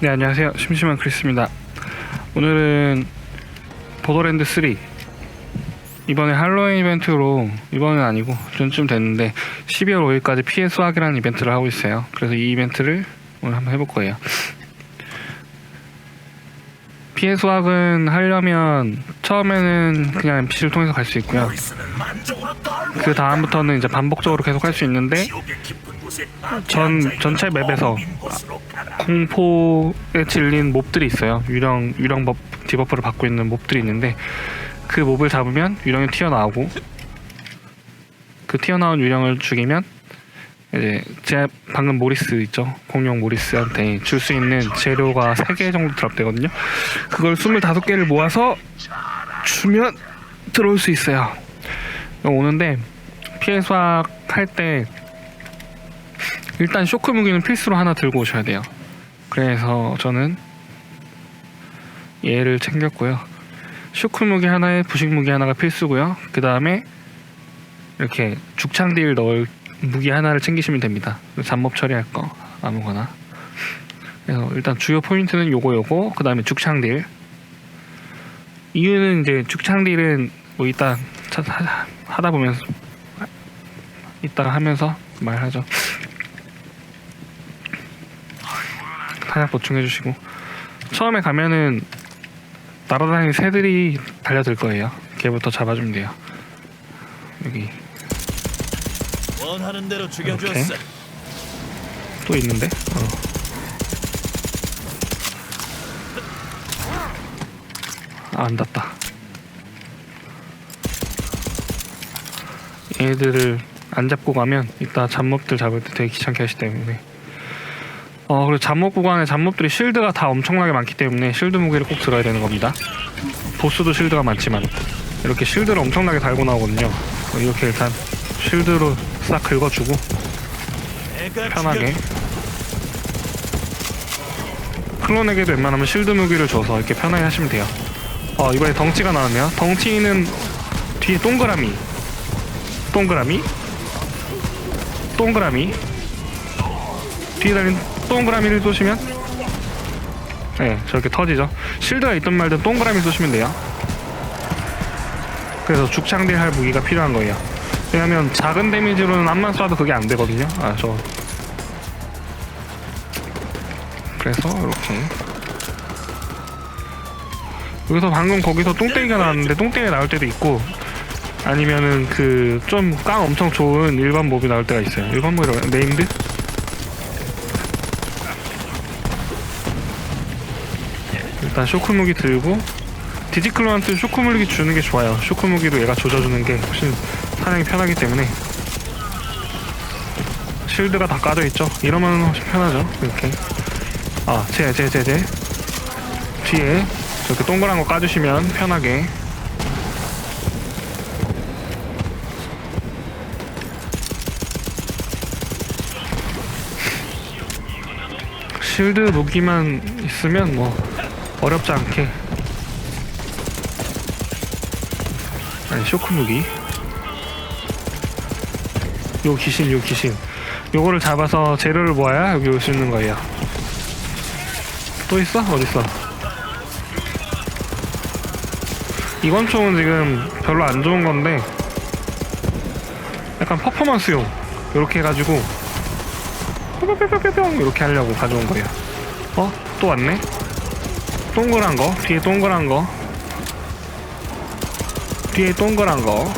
네 안녕하세요. 심심한 크리스입니다. 오늘은 보더랜드 3 이번에 할로윈 이벤트로 이번은 아니고 전쯤 됐는데 12월 5일까지 PS 확이라는 이벤트를 하고 있어요. 그래서 이 이벤트를 오늘 한번 해볼 거예요. PS 확은 하려면 처음에는 그냥 NPC를 통해서 갈 수 있고요. 그 다음부터는 이제 반복적으로 계속 할 수 있는데 전 전체 맵에서 공포에 질린 몹들이 있어요. 유령 유령 법 디버프를 받고 있는 몹들이 있는데 그 몹을 잡으면 유령이 튀어나오고 그 튀어나온 유령을 죽이면 이제 제 방금 모리스 있죠? 공룡 모리스한테 줄 수 있는 재료가 3개 정도 드랍되거든요. 그걸 25개를 모아서 주면 들어올 수 있어요. 오는데 PS 할때 일단 쇼크 무기는 필수로 하나 들고 오셔야 돼요. 그래서 저는 얘를 챙겼고요. 쇼크 무기 하나에 부식 무기 하나가 필수고요. 그 다음에 이렇게 죽창 딜 넣을 무기 하나를 챙기시면 됩니다. 잡몹 처리할 거 아무거나. 그래서 일단 주요 포인트는 요거 요거 그 다음에 죽창 딜. 이유는 이제 죽창 딜은 뭐 이따 하다 보면서 이따가 하면서 말하죠. 탄약 보충해 주시고 처음에 가면은 날아다니는 새들이 달려들 거예요. 걔부터 잡아주면 돼요. 여기 원하는 대로. 죽여주었어. 또 있는데? 어. 아, 안 닿다. 얘들을 안 잡고 가면 이따 잡몹들 잡을 때 되게 귀찮게 하기 때문에 어 그리고 잡몹 구간에 잡몹들이 실드가 다 엄청나게 많기 때문에 실드 무기를 꼭 들어야 되는 겁니다. 보스도 실드가 많지만 이렇게 실드를 엄청나게 달고 나오거든요. 어, 이렇게 일단 실드로 싹 긁어주고 편하게. 클론에게도 웬만하면 실드 무기를 줘서 이렇게 편하게 하시면 돼요. 어 이번에 덩치가 나왔네요. 덩치는 뒤에 동그라미. 동그라미? 동그라미. 뒤에 달린 동그라미를 쏘시면? 네 저렇게 터지죠. 실드가 있든 말든 동그라미 쏘시면 돼요. 그래서 죽창딜 할 무기가 필요한 거예요. 왜냐면 작은 데미지로는 암만 쏴도 그게 안 되거든요. 아 저. 그래서 이렇게. 여기서 방금 거기서 똥땡이가 나왔는데 똥땡이 나올 때도 있고 아니면은 그 좀 깡 엄청 좋은 일반 몹이 나올 때가 있어요. 일반 몹이라고? 네임드? 일단 쇼크 무기 들고 디지클로한테 쇼크 무기 주는 게 좋아요. 쇼크 무기도 얘가 조져주는 게 훨씬 사냥이 편하기 때문에. 실드가 다 까져 있죠? 이러면 훨씬 편하죠? 이렇게. 아, 제, 제, 제, 제. 뒤에 저렇게 동그란 거 까주시면 편하게. 실드 무기만 있으면 뭐 어렵지 않게 아니 쇼크 무기 요 귀신 요 귀신 요거를 잡아서 재료를 모아야 여기 올 수 있는 거예요 또 있어? 어딨어? 이건 총은 지금 별로 안 좋은 건데 약간 퍼포먼스용 이렇게 해가지고 뿅뿅뿅뿅뿅 이렇게 하려고 가져온 거예요 어? 또 왔네? 동그란 거 뒤에 동그란 거 뒤에 동그란 거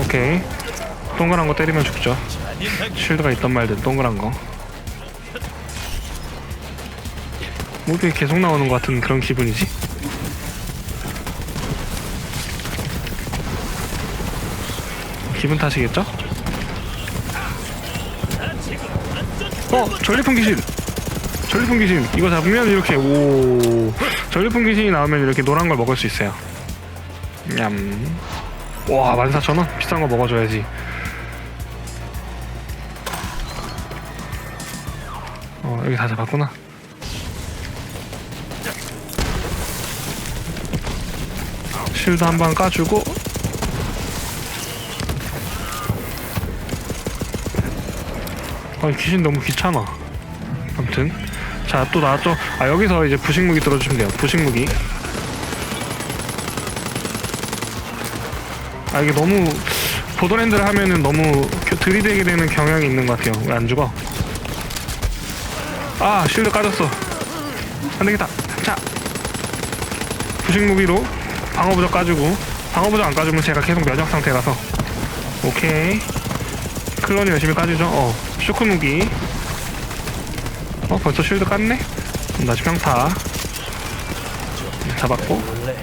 오케이 동그란 거 때리면 죽죠 쉴드가 있던 말든 동그란 거. 무비 계속 나오는 것 같은 그런 기분이지? 기분 탓이겠죠? 어! 전리품 귀신! 전리품 귀신! 이거 잡으면 이렇게 오 전리품 귀신이 나오면 이렇게 노란 걸 먹을 수 있어요 냠 와, 14,000원? 비싼 거 먹어줘야지 어 여기 다 잡았구나 실드 한 방 까주고 아 귀신 너무 귀찮아. 아무튼. 자 또 나왔죠? 아 여기서 이제 부식 무기 들어주시면 돼요. 부식 무기. 아 이게 너무 보더랜드를 하면은 너무 겨- 들이대게 되는 경향이 있는 것 같아요. 왜 안 죽어. 아 실드 까졌어. 안되겠다. 자. 부식 무기로 방어부적 까주고 방어부적 안 까주면 제가 계속 면역 상태라서. 오케이. 클론이 열심히 까주죠. 어 쇼크 무기. 어 벌써 쉴드 깠네? 그럼 다시 평타. 잡았고. 원래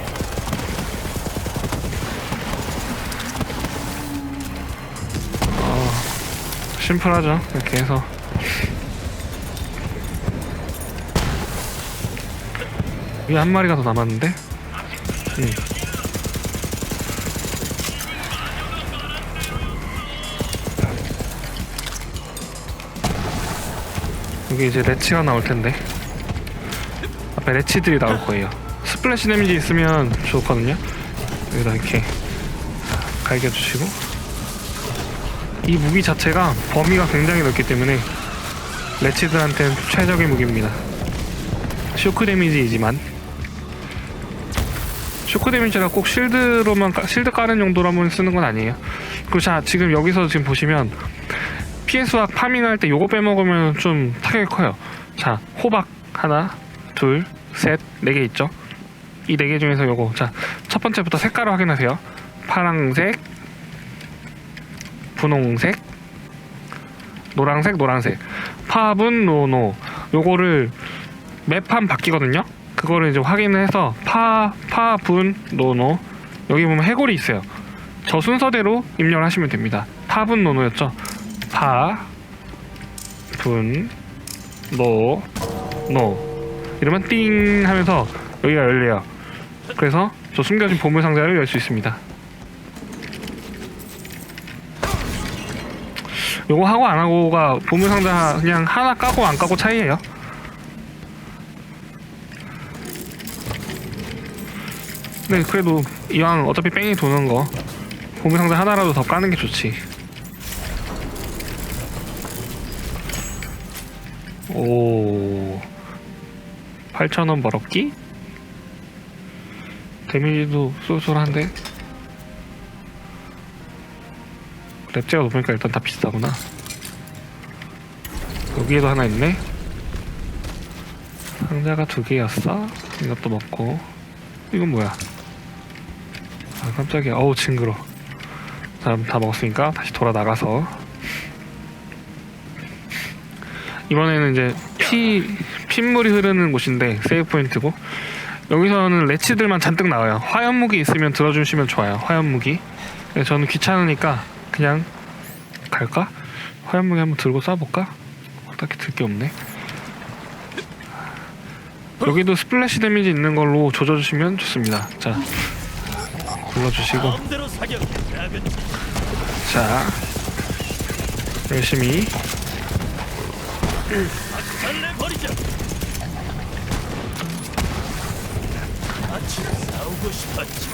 심플하죠. 이렇게 해서. 위에 한 마리가 더 남았는데? 음. 여기 이제 레치가 나올 텐데. 앞에 레치들이 나올 거예요. 스플래시 데미지 있으면 좋거든요. 여기다 이렇게 갈겨주시고. 이 무기 자체가 범위가 굉장히 넓기 때문에 레치들한테는 최적의 무기입니다. 쇼크 데미지이지만. 쇼크 데미지가 꼭 실드로만 까- 실드 까는 용도로만 쓰는 건 아니에요. 그리고 자 지금 여기서 지금 보시면 PS와 파밍할 때 요거 빼먹으면 좀 타격이 커요. 자 호박 하나 둘 셋 네 개 있죠. 이 네 개 중에서 요거 자 첫 번째부터 색깔을 확인하세요. 파랑색 분홍색, 노란색, 노란색. 파분 노노. 요거를 매판 바뀌거든요. 그거를 이제 확인해서 파, 파 분 노노. 여기 보면 해골이 있어요. 저 순서대로 입력을 하시면 됩니다. 파분 노노였죠. 파, 분, 노, 노. 이러면 띵 하면서 여기가 열려요. 그래서 저 숨겨진 보물 상자를 열 수 있습니다. 요거 하고 안 하고가 보물 상자 그냥 하나 까고 안 까고 차이예요. 네, 그래도 이왕 어차피 뺑이 도는 거 보물 상자 하나라도 더 까는 게 좋지. 오, 8,000원 벌었기? 데미지도 쏠쏠한데? 랩제가 높으니까 일단 다 비싸구나. 여기에도 하나 있네. 상자가 두 개였어. 이것도 먹고. 이건 뭐야? 아 깜짝이야. 어우 징그러. 자, 다 먹었으니까 다시 돌아 나가서. 이번에는 이제 피 핏물이 흐르는 곳인데 세이브 포인트고 여기서는 레치들만 잔뜩 나와요. 화염 무기 있으면 들어주시면 좋아요. 화염 무기. 근데 저는 귀찮으니까 그냥 갈까? 화염무기 한번 들고 쏴볼까? 딱히 들 게 없네. 여기도 스플래시 데미지 있는 걸로 조져주시면 좋습니다. 자. 작은 자, 열심히. 싶었지.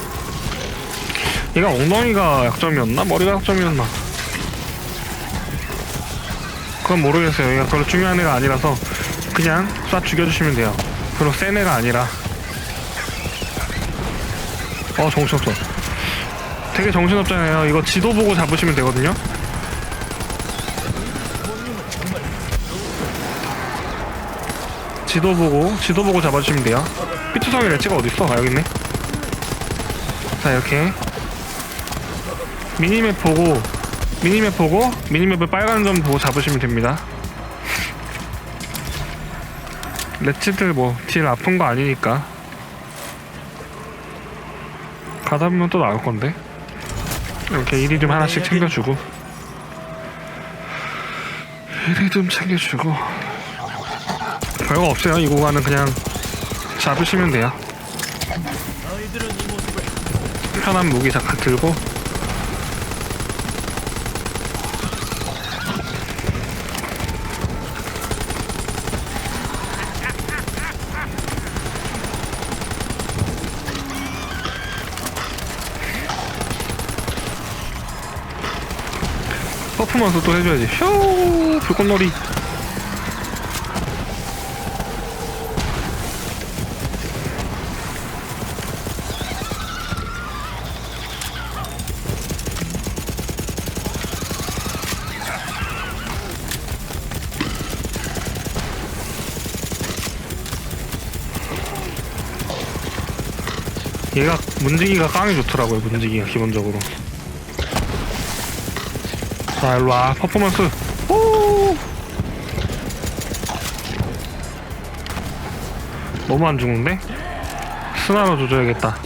얘가 엉덩이가 약점이었나? 머리가 약점이었나? 그건 모르겠어요. 얘가 별로 중요한 애가 아니라서 그냥 쏴 죽여주시면 돼요. 별로 센 애가 아니라. 어, 정신없어. 되게 정신없잖아요. 이거 지도 보고 잡으시면 되거든요. 지도 보고, 지도 보고 잡아주시면 돼요. 피투성이 레치가 어딨어? 아, 여기 있네. 자, 이렇게. 미니맵 보고 미니맵 보고 미니맵을 빨간 점 보고 잡으시면 됩니다. 레치들 뭐딜 아픈 거 아니니까 가다 보면 또 나올 건데 이렇게 이리듬 하나씩 챙겨주고 이리듬 챙겨주고 별거 없어요. 이 구간은 그냥 잡으시면 돼요. 편한 무기 잠깐 들고. 퍼포먼스 또 해줘야지. 슈 불꽃놀이 얘가 문지기가 깡이 좋더라고요 문지기가 기본적으로 자 일로와 퍼포먼스 오 너무 안 죽는데? 스나로 조져야겠다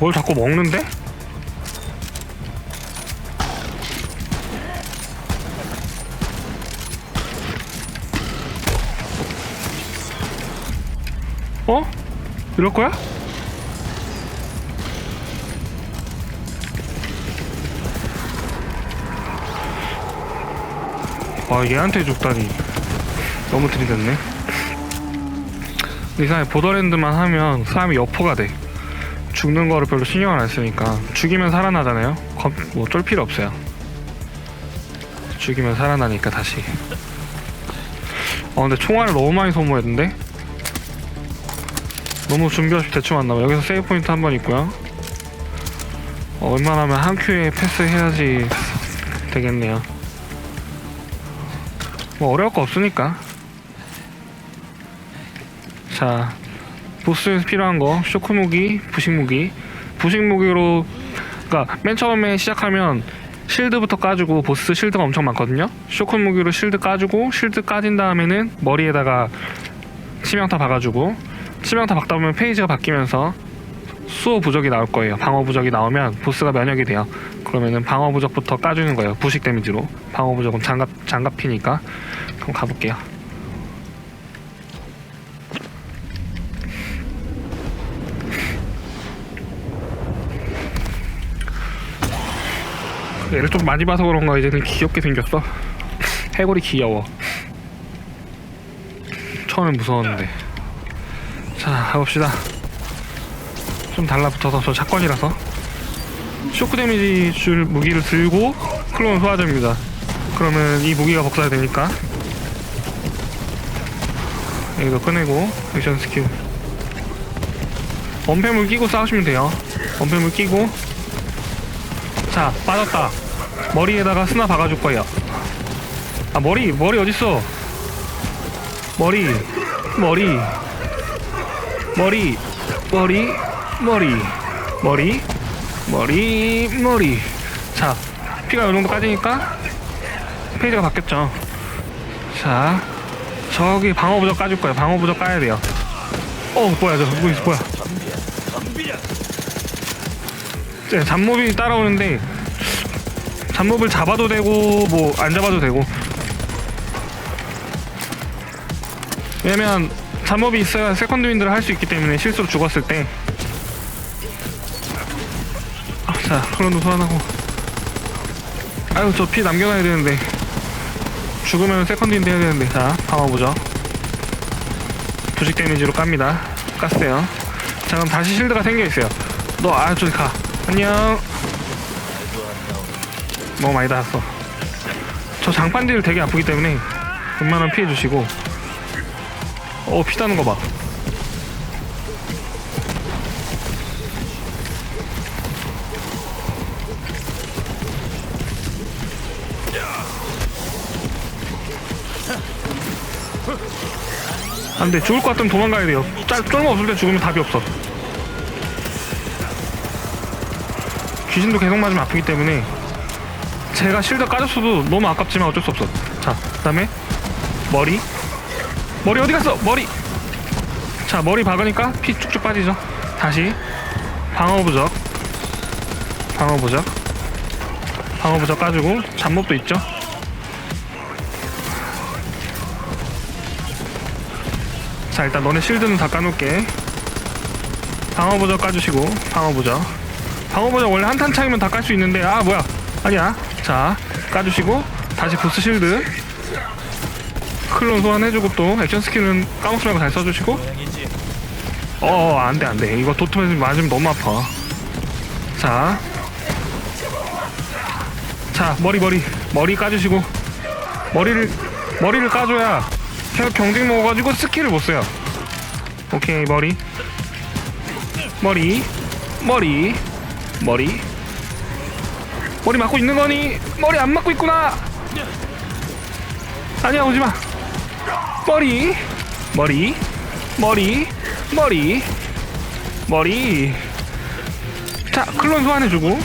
뭘 자꾸 먹는데? 이럴 거야? 아 얘한테 죽다니. 너무 들이댔네. 이상하게 보더랜드만 하면 사람이 여포가 돼. 죽는 거를 별로 신경을 안 쓰니까. 죽이면 살아나잖아요. 겁, 뭐쫄 필요 없어요. 죽이면 살아나니까 다시. 어 근데 총알을 너무 많이 소모했는데 너무 준비 없이 대충 왔나봐 여기서 세이브 포인트 한 번 있고요. 어, 웬만하면 한 큐에 패스해야지 되겠네요. 뭐 어려울 거 없으니까. 자 보스에서 필요한 거 쇼크 무기, 부식 무기. 부식 무기로 그니까 맨 처음에 시작하면 실드부터 까주고 보스 실드가 엄청 많거든요. 쇼크 무기로 실드 까주고 실드 까진 다음에는 머리에다가 치명타 박아주고 치명타 박다 보면 페이지가 바뀌면서 수호 부적이 나올 거예요. 방어 부적이 나오면 보스가 면역이 돼요. 그러면은 방어 부적부터 까주는 거예요. 부식 데미지로. 방어 부적은 장갑 장갑 피니까. 그럼 가볼게요. 얘를 좀 많이 봐서 그런가 이제는 귀엽게 생겼어. 해골이 귀여워. 처음엔 무서웠는데. 자 가봅시다. 좀 달라붙어서 저 사건이라서. 쇼크 데미지 줄 무기를 들고 클론 소화점입니다. 그러면 이 무기가 복사되니까. 여기도 꺼내고 액션 스킬. 원패물 끼고 싸우시면 돼요. 원패물 끼고. 자 빠졌다. 머리에다가 스나 박아줄 거예요. 아 머리 머리 어딨어? 머리 머리 머리 머리 머리 머리 머리 머리. 자 피가 이 정도 까지니까 페이지가 바뀌었죠. 자 저기 방어 부적 까줄 거예요. 방어 부적 까야 돼요. 어 뭐야 저 뭐, 있어 뭐야. 네, 잡몹이 따라오는데 잡몹을 잡아도 되고 뭐 안 잡아도 되고. 왜냐면 잡몹이 있어야 세컨드 윈드를 할 수 있기 때문에 실수로 죽었을 때. 아, 자, 클론도 소환하고. 아유 저 피 남겨놔야 되는데. 죽으면 세컨드 윈드 해야 되는데. 자 방어 보죠. 부식 데미지로 깝니다. 깠어요. 자 그럼 다시 실드가 생겨있어요. 너 아 저기 가. 안녕. 너무 많이 닿았어. 저 장판딜 되게 아프기 때문에 웬만하면 피해주시고 어 피다는 거 봐. 안 돼 죽을 것 같으면 도망가야 돼요. 짤 쫄모 없을 때 죽으면 답이 없어. 귀신도 계속 맞으면 아프기 때문에 제가 실드 까졌어도 너무 아깝지만 어쩔 수 없어. 자 그 다음에 머리 머리 어디 갔어? 머리. 자 머리 박으니까 피 쭉쭉 빠지죠. 다시. 방어 부적. 방어 부적. 방어 부적 까주고 잡목도 있죠. 자 일단 너네 실드는 다 까놓을게. 방어 부적 까주시고 방어 부적. 방어 부적 원래 한탄 차이면 다 깔 수 있는데 아 뭐야. 아니야. 자 까주시고 다시 보스 실드 클론 소환해주고 또 액션 스킬은 까먹지 말고 잘 써주시고. 모양이지. 어 안돼 안돼. 이거 도톰에서 맞으면 너무 아파. 자. 자 머리 머리. 머리 까주시고. 머리를 머리를 까줘야 계속 경직 먹어가지고 스킬을 못 써요. 오케이 머리. 머리. 머리. 머리. 머리 맞고 있는 거니? 머리 안 맞고 있구나. 아니야 오지 마 머리 머리 머리 머리 머리. 자 클론 소환해주고.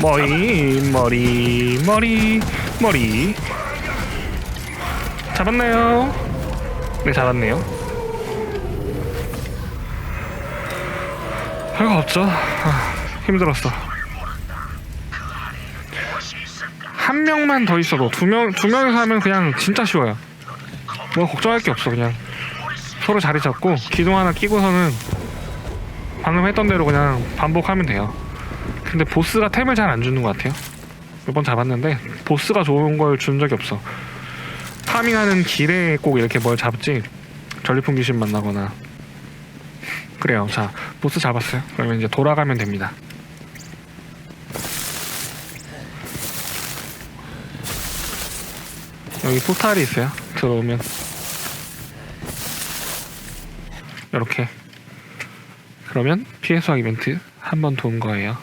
머리 머리 머리 머리. 잡았나요? 네 잡았네요. 별거 없죠. 아, 힘들었어. 한 명만 더 있어도 두 명 두 명이서 하면 그냥 진짜 쉬워요 뭐 걱정할 게 없어 그냥 서로 자리 잡고 기둥 하나 끼고서는 방금 했던 대로 그냥 반복하면 돼요 근데 보스가 템을 잘 안 주는 것 같아요. 몇 번 잡았는데 보스가 좋은 걸 준 적이 없어. 파밍하는 길에 꼭 이렇게 뭘 잡지 전리품 귀신 만나거나 그래요. 자 보스 잡았어요. 그러면 이제 돌아가면 됩니다. 여기 포탈이 있어요. 들어오면 이렇게 그러면 피해 수학 이벤트 한 번 돈 거예요.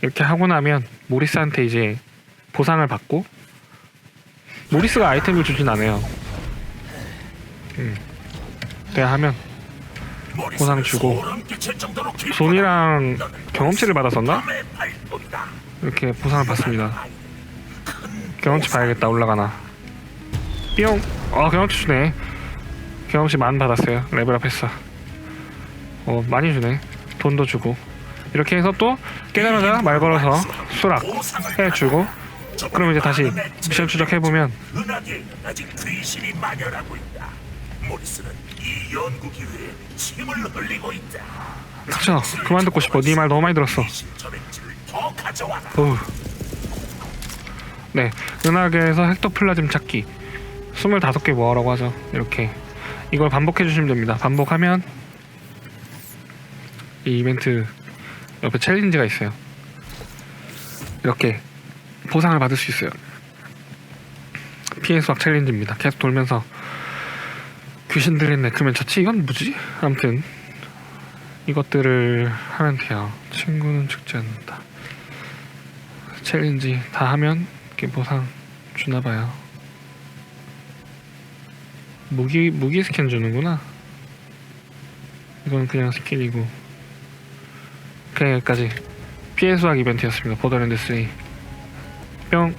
이렇게 하고 나면 모리스한테 이제 보상을 받고 모리스가 아이템을 주진 않아요. 음. 내가 하면 보상 주고 손이랑 경험치를 받았었나? 이렇게 보상을 받습니다. 경험치 봐야겠다 올라가나. 뿅. 어 경험치 주네. 경험치 만 받았어요. 레벨업 했어. 어 많이 주네. 돈도 주고. 이렇게 해서 또 깨자마자 말 걸어서 수락 해주고 그럼 이제 다시 미션 추적 해보면 은하계 아직 귀신이 만연하고 있다. 모리스는 이 연구 기회에 힘을 흘리고 있다. 닥쳐 그만 듣고 싶어 네 말 너무 많이 들었어 귀신 전액질을 더 가져와라. 어우. 네 은하계에서 헥토플라즘 찾기 25개 모아라고 하죠. 이렇게. 이걸 반복해 주시면 됩니다. 반복하면 이 이벤트 옆에 챌린지가 있어요. 이렇게 보상을 받을 수 있어요. 피해 수학 챌린지입니다. 계속 돌면서 귀신들의 네크맨 처치 이건 뭐지? 아무튼 이것들을 하면 돼요. 친구는 죽지 않는다. 챌린지 다 하면 이렇게 보상 주나봐요 무기 무기 스캔 주는구나. 이건 그냥 스킨이고. 그냥 여기까지. 피해 수학 이벤트였습니다. 보더랜드 3 뿅